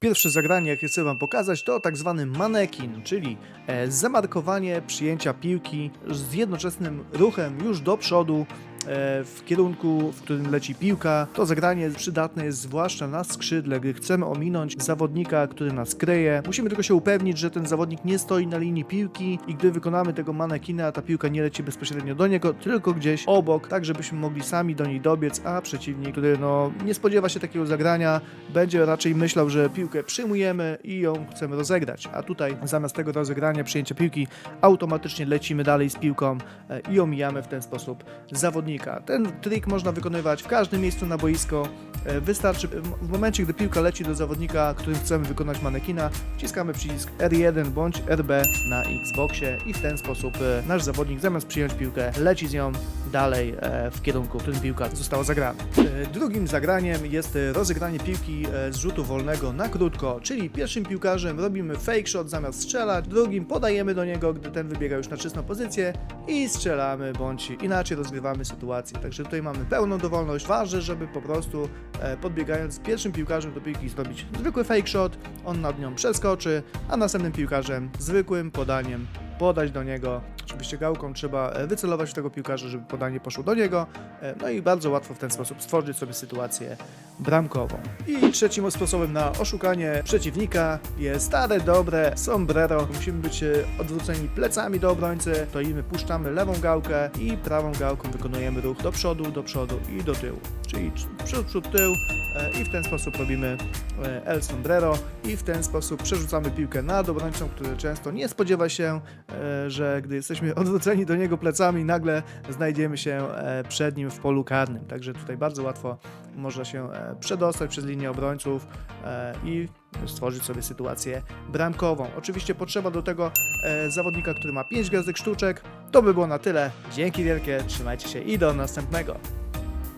Pierwsze zagranie, jakie chcę Wam pokazać, to tak zwany manekin, czyli e, zamarkowanie przyjęcia piłki z jednoczesnym ruchem już do przodu w kierunku, w którym leci piłka. To zagranie przydatne jest zwłaszcza na skrzydle, gdy chcemy ominąć zawodnika, który nas kryje. Musimy tylko się upewnić, że ten zawodnik nie stoi na linii piłki i gdy wykonamy tego manekina, ta piłka nie leci bezpośrednio do niego, tylko gdzieś obok, tak żebyśmy mogli sami do niej dobiec, a przeciwnik, który no, nie spodziewa się takiego zagrania, będzie raczej myślał, że piłkę przyjmujemy i ją chcemy rozegrać. A tutaj zamiast tego rozegrania, przyjęcia piłki, automatycznie lecimy dalej z piłką e, i omijamy w ten sposób zawodnika. Ten trik można wykonywać w każdym miejscu na boisko. E, Wystarczy w- momencie, gdy piłka leci do zawodnika, którym chcemy wykonać manekina, wciskamy przycisk R1 bądź RB na Xboxie i w ten sposób e, nasz zawodnik zamiast przyjąć piłkę, leci z nią dalej e, w kierunku, w którym piłka została zagrana. E, Drugim zagraniem jest e, rozegranie piłki z rzutu wolnego na krótko, czyli pierwszym piłkarzem robimy fake shot zamiast strzelać, drugim podajemy do niego, gdy ten wybiega już na czystą pozycję i strzelamy, bądź inaczej rozgrywamy sytuację. Także tutaj mamy pełną dowolność. Ważne, żeby po prostu podbiegając pierwszym piłkarzem do piłki zrobić zwykły fake shot, on nad nią przeskoczy, a następnym piłkarzem zwykłym podaniem podać do niego. Oczywiście gałką trzeba e, wycelować w tego piłkarza, żeby podanie poszło do niego. E, No i bardzo łatwo w ten sposób stworzyć sobie sytuację bramkową. I trzecim sposobem na oszukanie przeciwnika jest stare, dobre sombrero. Musimy być e, odwróceni plecami do obrońcy, to i my puszczamy lewą gałkę i prawą gałką wykonujemy ruch do przodu, do przodu i do tyłu. Czyli przód, przód, tył e, i w ten sposób robimy e, El Sombrero i w ten sposób przerzucamy piłkę nad obrońcą, który często nie spodziewa się, e, że gdy jesteśmy odwróceni do niego plecami, nagle znajdziemy się przed nim w polu karnym. Także tutaj bardzo łatwo można się przedostać przez linię obrońców i stworzyć sobie sytuację bramkową. Oczywiście potrzeba do tego zawodnika, który ma 5 gwiazdek sztuczek. To by było na tyle. Dzięki wielkie, trzymajcie się i do następnego.